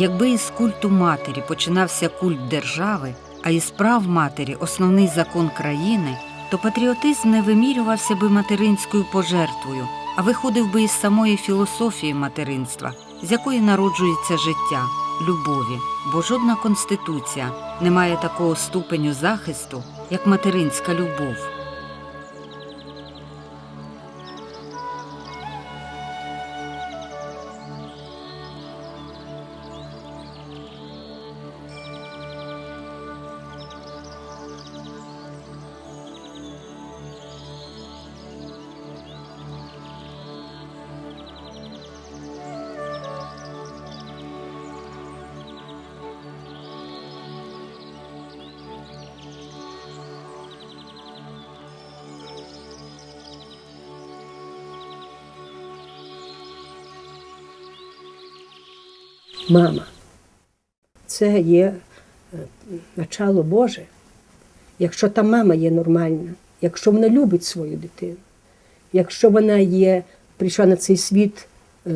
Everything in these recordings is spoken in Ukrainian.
Якби із культу матері починався культ держави, а із прав матері основний закон країни, то патріотизм не вимірювався би материнською пожертвою, а виходив би із самої філософії материнства, з якої народжується життя, любові, бо жодна конституція не має такого ступеню захисту, як материнська любов. Мама. Це є е, начало Боже. Якщо та мама є нормальна, якщо вона любить свою дитину, якщо вона є, прийшла на цей світ, е,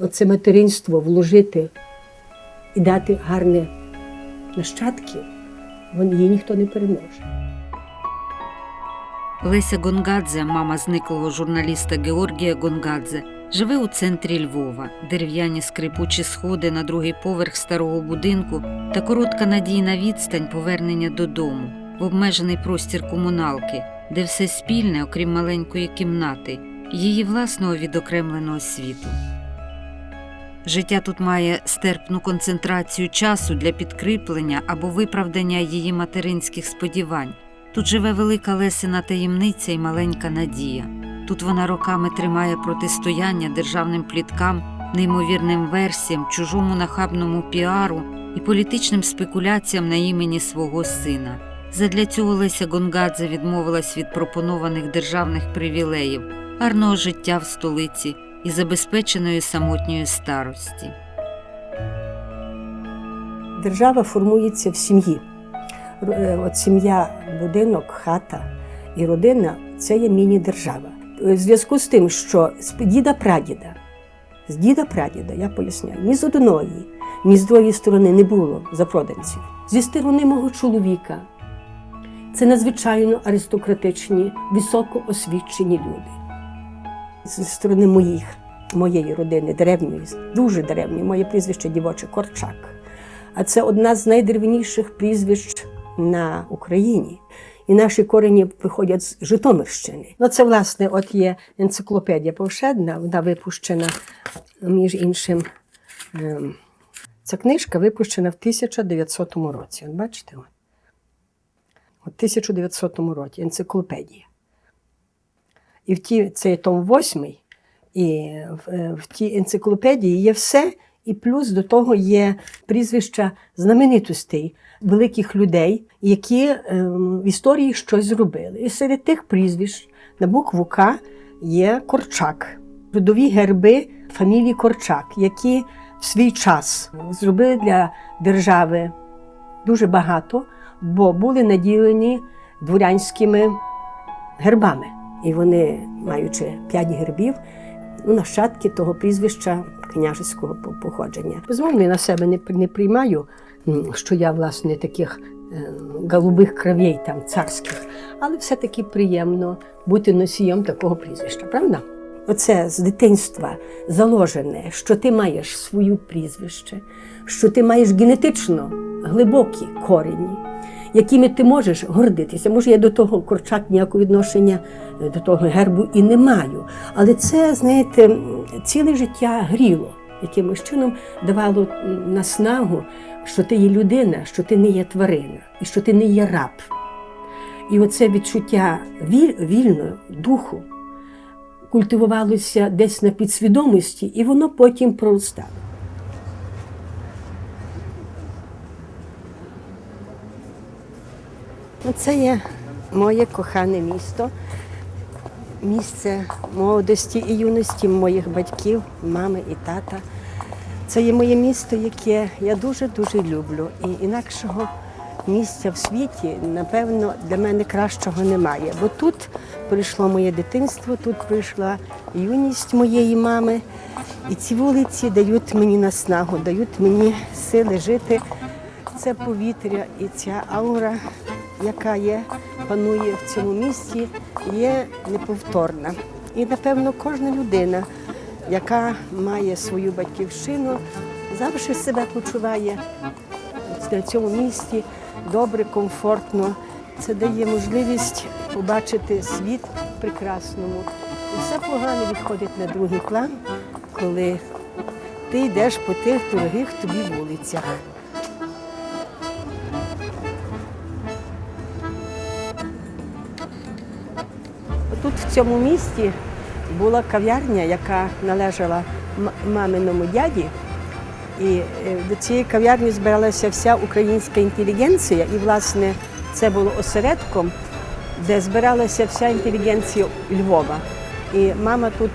оце материнство вложити і дати гарне нащадки, її ніхто не переможе. Леся Гонгадзе, мама зниклого журналіста Георгія Гонгадзе, живе у центрі Львова, дерев'яні скрипучі сходи на другий поверх старого будинку та коротка надійна відстань повернення додому в обмежений простір комуналки, де все спільне, окрім маленької кімнати, її власного відокремленого світу. Життя тут має стерпну концентрацію часу для підкріплення або виправдання її материнських сподівань. Тут живе велика Лесина таємниця і маленька надія. Тут вона роками тримає протистояння державним пліткам, неймовірним версіям, чужому нахабному піару і політичним спекуляціям на імені свого сина. Задля цього Леся Гонгадзе відмовилась від пропонованих державних привілеїв, гарного життя в столиці і забезпеченої самотньої старості. Держава формується в сім'ї. Е, От сім'я, будинок, хата і родина це є міні-держава. Е, В зв'язку з тим, що з діда-прадіда, з діда-прадіда, я поясняю, ні з одної, ні з другої сторони не було запроданців. Зі сторони мого чоловіка це надзвичайно аристократичні, високоосвічені люди. Зі сторони моїх, моєї родини, древньої, дуже древньої, моє прізвище дівоче Корчак. А це одна з найдревніших прізвищ на Україні. І наші корені виходять з Житомирщини. Ну, це, власне, от є енциклопедія повшедна, вона випущена, між іншим. ем, Ця книжка випущена в 1900 році. От бачите? От 1900 році енциклопедія. І в ті, це є том восьмий, і в, е, в тій енциклопедії є все, і плюс до того є прізвища знаменитостей, великих людей, які ем, в історії щось зробили. І серед тих прізвищ на букву К є Корчак, родові герби фамілії Корчак, які в свій час зробили для держави дуже багато, бо були наділені дворянськими гербами. І вони, маючи п'ять гербів, нащадки того прізвища княжеського походження. Безумовно, я на себе не, не приймаю, що я, власне, таких е, голубих кровей там царських, але все-таки приємно бути носієм такого прізвища, правда? Оце з дитинства заложене, що ти маєш свою прізвище, що ти маєш генетично глибокі корені, якими ти можеш гордитися. Може, я до того корчак ніякого відношення е, до того гербу і не маю. Але це, знаєте, ціле життя гріло, якимось чином давало наснагу, що ти є людина, що ти не є тварина і що ти не є раб. І оце відчуття віль- вільного духу культивувалося десь на підсвідомості, і воно потім проростало. Це є моє кохане місто, місце молодості і юності моїх батьків, мами і тата. Це є моє місто, яке я дуже-дуже люблю. І інакшого місця в світі, напевно, для мене кращого немає. Бо тут прийшло моє дитинство, тут прийшла юність моєї мами. І ці вулиці дають мені наснагу, дають мені сили жити. Це повітря і ця аура, яка є, панує в цьому місті, є неповторна. І, напевно, кожна людина, яка має свою батьківщину, завжди себе почуває на цьому місці добре, комфортно. Це дає можливість побачити світ прекрасному. Все погане відходить на другий план, коли ти йдеш по тих дорогих тобі вулицях. Тут в цьому місті була кав'ярня, яка належала маминому дяді. І е, до цієї кав'ярні збиралася вся українська інтелігенція, і, власне, це було осередком, де збиралася вся інтелігенція Львова. І мама тут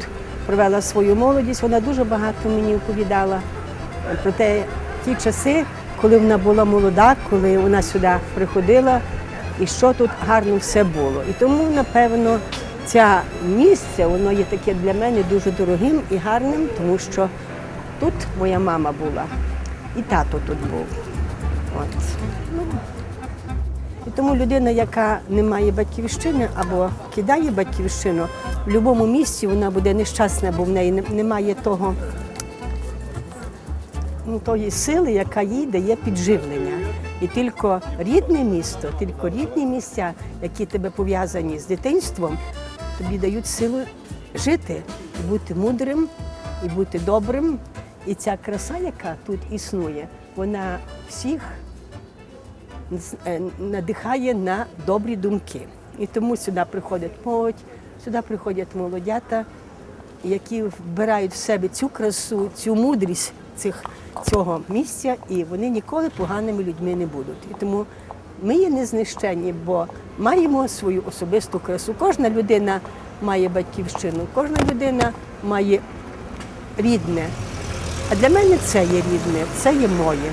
провела свою молодість. Вона дуже багато мені оповідала про те, ті часи, коли вона була молода, коли вона сюди приходила, і що тут гарно все було. І тому, напевно, це місце, воно є таке для мене дуже дорогим і гарним, тому що тут моя мама була, і тато тут був. От. Ну, і тому людина, яка не має батьківщини або кидає батьківщину, в будь-якому місці вона буде нещасна, бо в неї немає того, ну, тої сили, яка їй дає підживлення. І тільки рідне місто, тільки рідні місця, які тебе пов'язані з дитинством, тобі дають силу жити, бути мудрим, і бути добрим. І ця краса, яка тут існує, вона всіх е, надихає на добрі думки. І тому сюди приходять молодь, сюди приходять молодята, які вбирають в себе цю красу, цю мудрість цих, цього місця, і вони ніколи поганими людьми не будуть. І тому ми є незнищені, бо маємо свою особисту красу. Кожна людина має батьківщину, кожна людина має рідне. А для мене це є рідне, це є моє.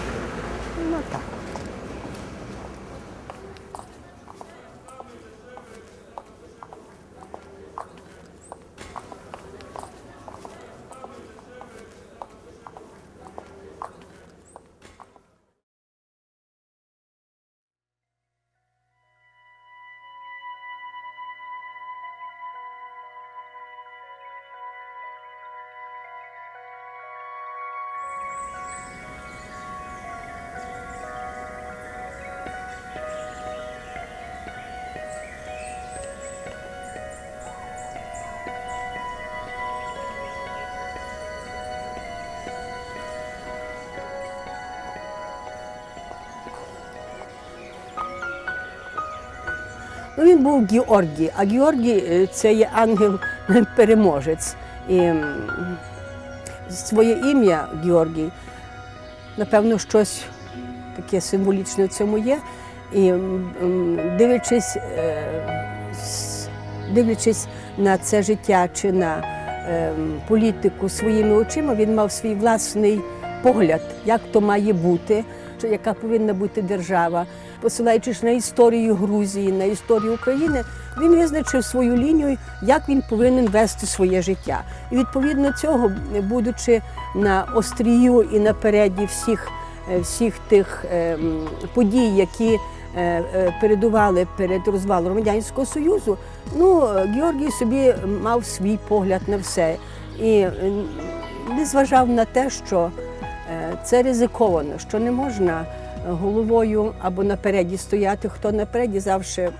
Ну, він був Георгій, а Георгій е, це є ангел-переможець. І своє ім'я Георгій, напевно, щось таке символічне в цьому є. І дивлячись, е, дивлячись на це життя чи на е, політику своїми очима, він мав свій власний погляд, як то має бути, чи яка повинна бути держава. Посилаючись на історію Грузії, на історію України, він визначив свою лінію, як він повинен вести своє життя. І відповідно цього, будучи на острію і напереді всіх, е, всіх тих е, подій, які е, передували перед розвалом Радянського Союзу, ну, Георгій собі мав свій погляд на все. І не зважав на те, що це ризиковано, що не можна головою або напереді стояти. Хто напереді завжди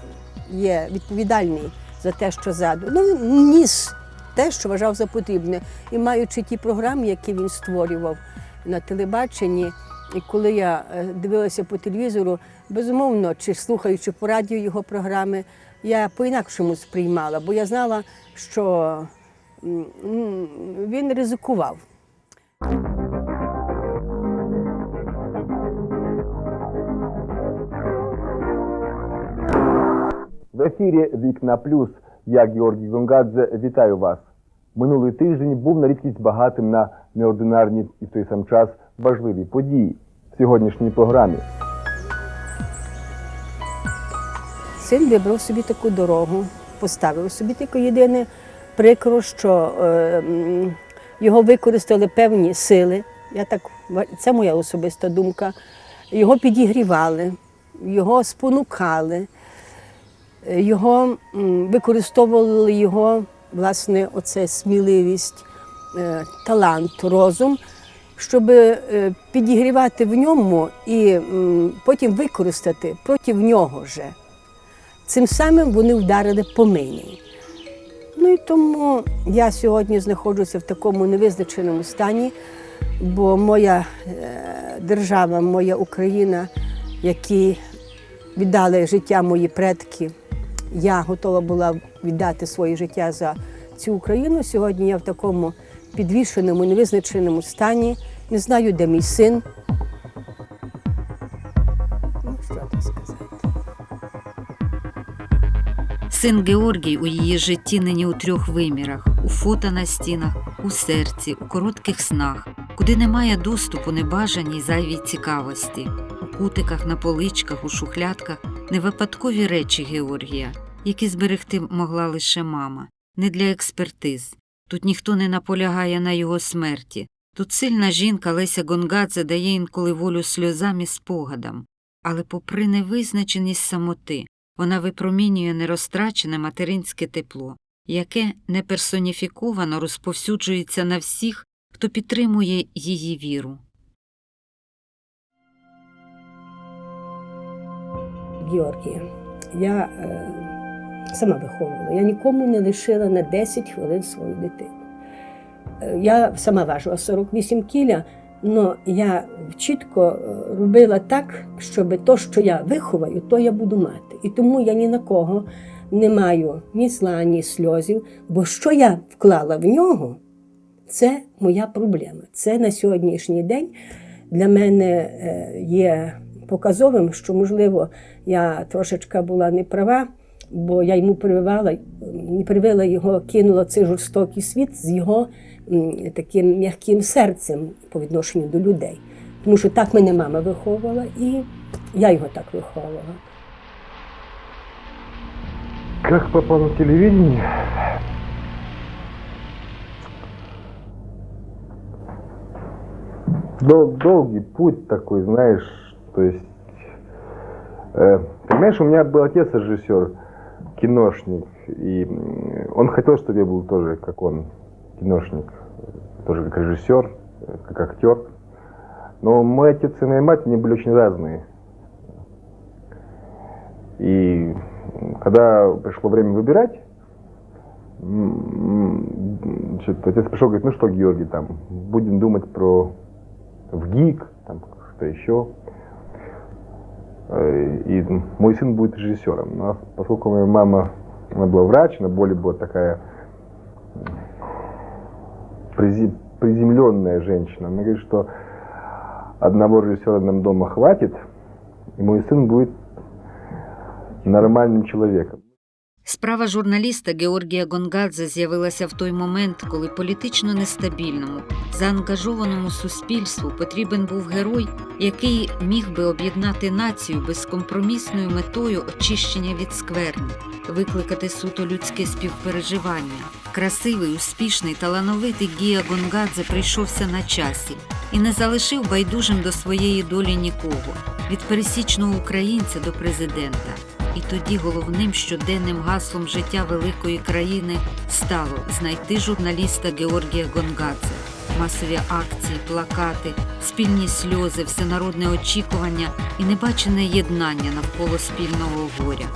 є відповідальний за те, що ззаду. Ну, ніс те, що вважав за потрібне. І маючи ті програми, які він створював на телебаченні, і коли я е, дивилася по телевізору, безумовно, чи слухаючи по радіо його програми, я по-інакшому сприймала, бо я знала, що він ризикував. В ефірі Вікна Плюс. Я Георгій Гонгадзе. Вітаю вас. Минулий тиждень був на рідкість багатим на неординарні і в той сам час важливі події в сьогоднішній програмі. син вибрав собі таку дорогу, поставив собі тільки єдине прикро, що е, його використали певні сили. Я так, це моя особиста думка. Його підігрівали, його спонукали, його використовували його, власне, оце сміливість, е, талант, розум, щоб е, підігрівати в ньому і потім використати проти нього же. Цим самим вони вдарили по мені. Ну і тому я сьогодні знаходжуся в такому невизначеному стані, бо моя е, держава, моя Україна, які віддали життя мої предки, я готова була віддати своє життя за цю Україну. Сьогодні я в такому підвішеному, невизначеному стані. Не знаю, де мій син. Ну? Син Георгій у її житті нині у трьох вимірах: у фото на стінах, у серці, у коротких снах, куди немає доступу небажаній зайвій цікавості, у кутиках, на поличках, у шухлядках не випадкові речі Георгія, які зберегти могла лише мама, не для експертиз. Тут ніхто не наполягає на його смерті. Тут сильна жінка Леся Гонгадзе дає інколи волю сльозам і спогадам. Але попри невизначеність самоти, вона випромінює нерозтрачене материнське тепло, яке неперсоніфіковано розповсюджується на всіх, хто підтримує її віру. Георгія, я е, сама виховувала. Я нікому не лишила на 10 хвилин свою дитину. Е, Я сама важила 48 кіля, але я чітко е, робила так, щоб то, що я виховаю, то я буду мати. І тому я ні на кого не маю ні зла, ні сльозів, бо що я вклала в нього, це моя проблема. Це на сьогоднішній день для мене е, є показовим, що, можливо, я трошечка була не права, бо я йому прививала, не привила його, кинула цей жорстокий світ з його таким м'яким серцем по відношенню до людей. Тому що так мене мама виховувала, і я його так виховувала. Как попал на телевидение? Дол- долгий путь такой, знаешь, то есть, э, понимаешь, у меня был отец режиссер, киношник, и он хотел, чтобы я был тоже, как он, киношник, тоже как режиссер, как актер. Но мой отец и моя мать, они были очень разные. И когда пришло время выбирать, значит, отец пришел, говорит, ну что, Георгий, там, будем думать про в ГИК, там, что еще. Э, И мой сын будет режиссером. Но поскольку моя мама, она была врач, она более была такая приземленная женщина, она говорит, что одного режиссера нам дома хватит, и мой сын будет нормальным человеком. Справа журналіста Георгія Гонгадзе з'явилася в той момент, коли політично нестабільному, заангажованому суспільству потрібен був герой, який міг би об'єднати націю безкомпромісною метою очищення від скверні, викликати суто людське співпереживання. Красивий, успішний, талановитий Гія Гонгадзе прийшовся на часі і не залишив байдужим до своєї долі нікого від пересічного українця до президента. І тоді головним щоденним гаслом життя великої країни стало знайти журналіста Георгія Гонгадзе. Масові акції, плакати, спільні сльози, всенародне очікування і небачене єднання навколо спільного горя.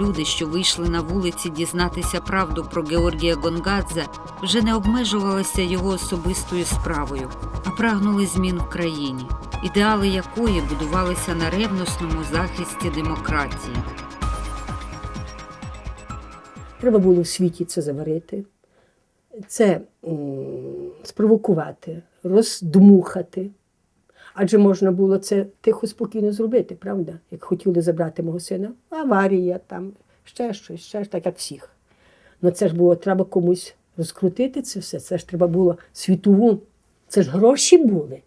Люди, що вийшли на вулиці дізнатися правду про Георгія Гонгадзе, вже не обмежувалися його особистою справою, а прагнули змін в країні, ідеали якої будувалися на ревносному захисті демократії. Треба було в світі це заварити, це спровокувати, роздмухати. Адже можна було це тихо, спокійно зробити, правда? Як хотіли забрати мого сина, аварія, там, ще щось, ще ж так, як всіх. Ну це ж було треба комусь розкрутити це все. Це ж треба було світову. Це ж гроші були,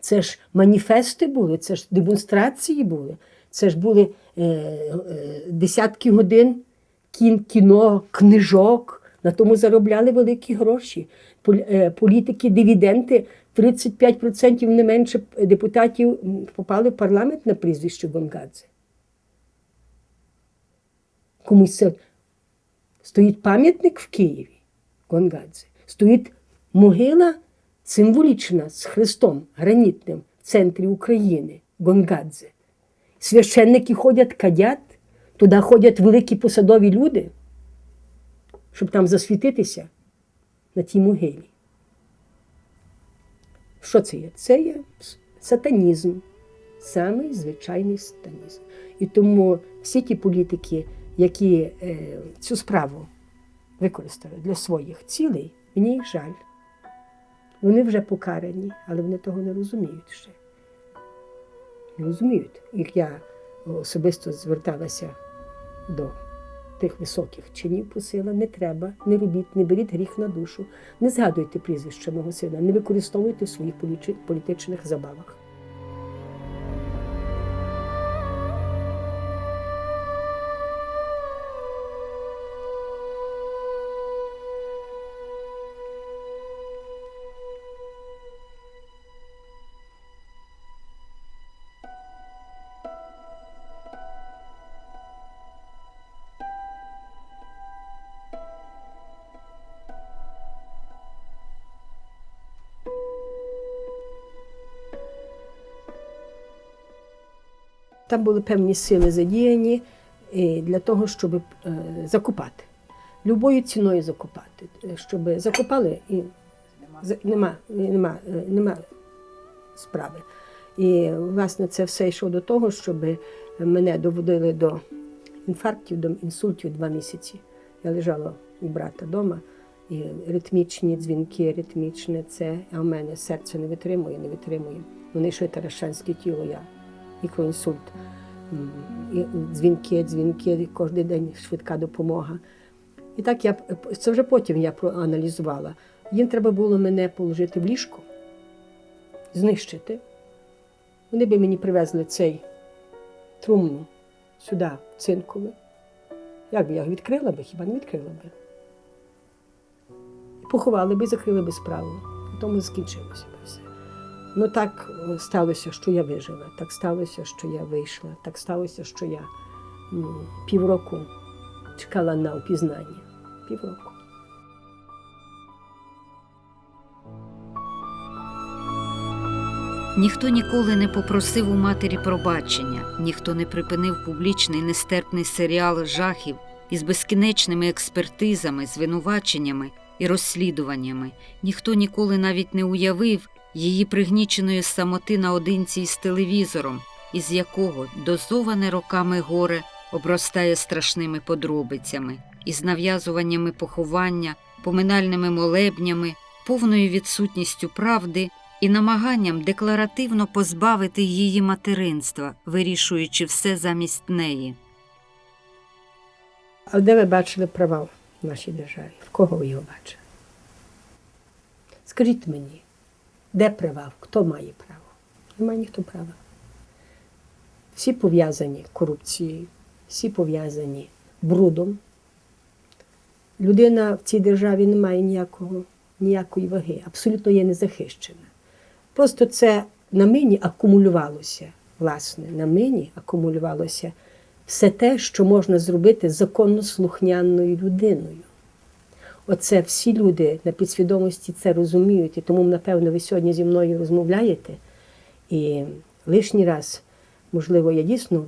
це ж маніфести були, це ж демонстрації були. Це ж були е, е, десятки годин кіно, книжок. На тому заробляли великі гроші. Е, Політики, дивіденти, 35% не менше депутатів попали в парламент на прізвище Гонгадзе. Комусь це стоїть пам'ятник в Києві Гонгадзе, стоїть могила символічна з хрестом гранітним в центрі України Гонгадзе. Священники ходять, кадять, туди ходять великі посадові люди, щоб там засвітитися на тій могилі. Що це є? Це є сатанізм, самий звичайний сатанізм. І тому всі ті політики, які е, цю справу використали для своїх цілей, мені їх жаль. Вони вже покарані, але вони того не розуміють ще. Не розуміють. Як я особисто зверталася до тих високих чинів посила, не треба, не робіть, не беріть гріх на душу, не згадуйте прізвище мого сина, не використовуйте в своїх політичних забавах. Там були певні сили задіяні е, для того, щоб е, закопати. Любою ціною закопати. Е, Щоб закопали і нема, нема, нема справи. І власне це все йшло до того, щоб мене доводили до інфарктів, до інсультів два місяці. Я лежала у брата вдома, і ритмічні дзвінки, ритмічне це, а в мене серце не витримує, не витримує. Вони йшли тарашанське тіло, я мікроінсульт. І дзвінки, дзвінки, кожен день швидка допомога. І так я це вже потім я проаналізувала. Їм треба було мене положити в ліжко, знищити. Вони би мені привезли цей трумну сюди, цинкове. Як би я відкрила би, хіба не відкрила би. І поховали би, закрили би справу. Би все. Ну так е, сталося, що я вижила, так сталося, що я вийшла, так сталося, що я півроку чекала на опізнання. Півроку. Ніхто ніколи не попросив у матері пробачення, ніхто не припинив публічний нестерпний серіал жахів із безкінечними експертизами, звинуваченнями і розслідуваннями. Ніхто ніколи навіть не уявив її пригніченої самоти наодинці із телевізором, із якого дозоване роками горе обростає страшними подробицями, із нав'язуваннями поховання, поминальними молебнями, повною відсутністю правди і намаганням декларативно позбавити її материнства, вирішуючи все замість неї. А де ви бачили провал в нашій державі? В кого ви його бачили? Скажіть мені, де провал? Хто має право? Немає ніхто права. Всі пов'язані корупцією, всі пов'язані брудом. Людина в цій державі не має ніякого, ніякої ваги, абсолютно є незахищена. Просто це на мені акумулювалося, власне, на мені акумулювалося все те, що можна зробити законно слухняною людиною. Оце всі люди на підсвідомості це розуміють, і тому, напевно, ви сьогодні зі мною розмовляєте. І лишній раз, можливо, я дійсно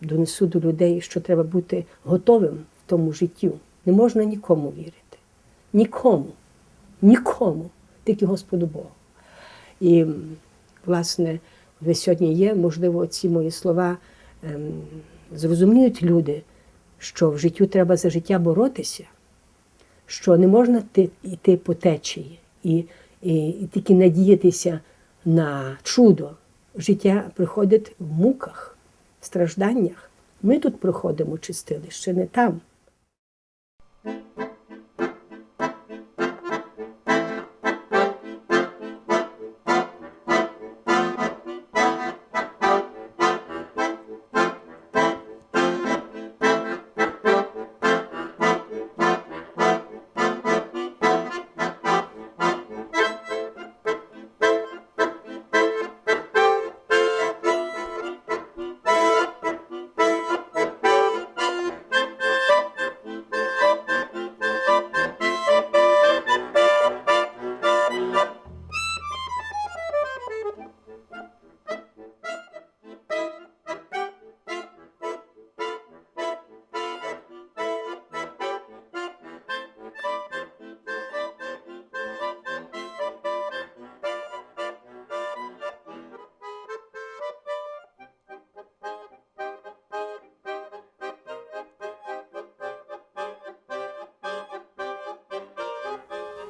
донесу до людей, що треба бути готовим в тому життю. Не можна нікому вірити. Нікому. Нікому. Тільки Господу Богу. І, власне, ви сьогодні є, можливо, ці мої слова ем, зрозуміють люди, що в життю треба за життя боротися, що не можна ти- йти по течії і, і, і тільки надіятися на чудо. Життя приходить в муках, в стражданнях. Ми тут проходимо чистилище, не там.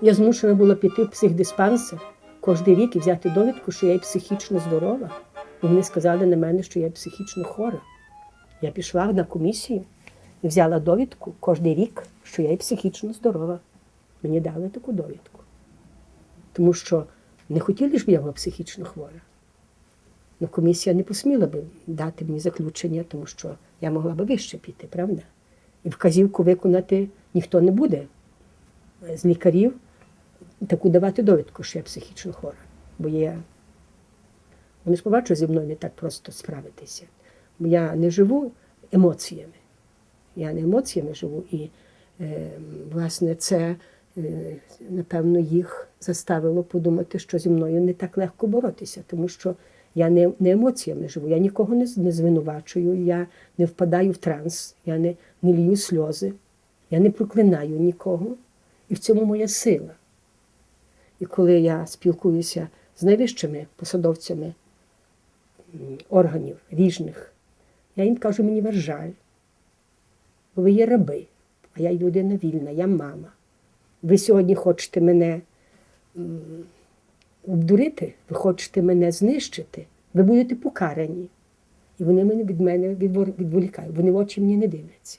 Я змушена була піти в психдиспансер кожен рік і взяти довідку, що я є психічно здорова. І вони сказали на мене, що я психічно хора. Я пішла на комісію і взяла довідку кожен рік, що я психічно здорова. Мені дали таку довідку. Тому що не хотіли, щоб я була психічно хвора. Ну, комісія не посміла би дати мені заключення, тому що я могла би вище піти, правда? І вказівку виконати ніхто не буде з лікарів таку давати довідку, що я психічно хвора. Бо є. Вони ж побачать зі мною не так просто справитися. Бо я не живу емоціями. Я не емоціями живу. І, е, власне, це, е, напевно, їх заставило подумати, що зі мною не так легко боротися, тому що я не, не емоціями живу, я нікого не, не звинувачую, я не впадаю в транс, я не, не лью сльози, я не проклинаю нікого. І в цьому моя сила. І коли я спілкуюся з найвищими посадовцями органів ріжних, я їм кажу, мені вас жаль, бо ви є раби, а я людина вільна, я мама. Ви сьогодні хочете мене обдурити, ви хочете мене знищити, ви будете покарані. І вони мене від мене відволікають, вони в очі мені не дивляться.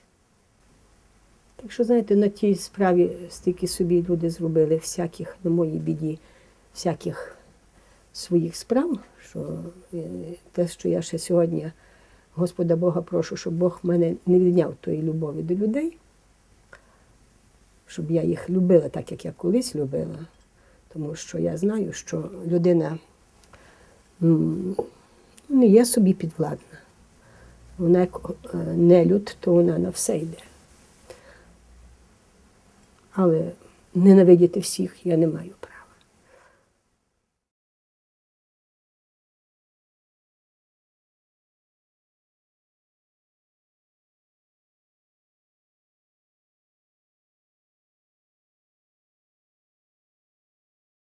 Так що, знаєте, на тій справі стільки собі люди зробили всяких, на моїй біді, всяких своїх справ, що е, те, що я ще сьогодні Господа Бога прошу, щоб Бог мене не відняв тої любові до людей, щоб я їх любила так, як я колись любила. Тому що я знаю, що людина не є собі підвладна. Вона як е, нелюд, то вона на все йде. Але ненавидіти всіх я не маю права.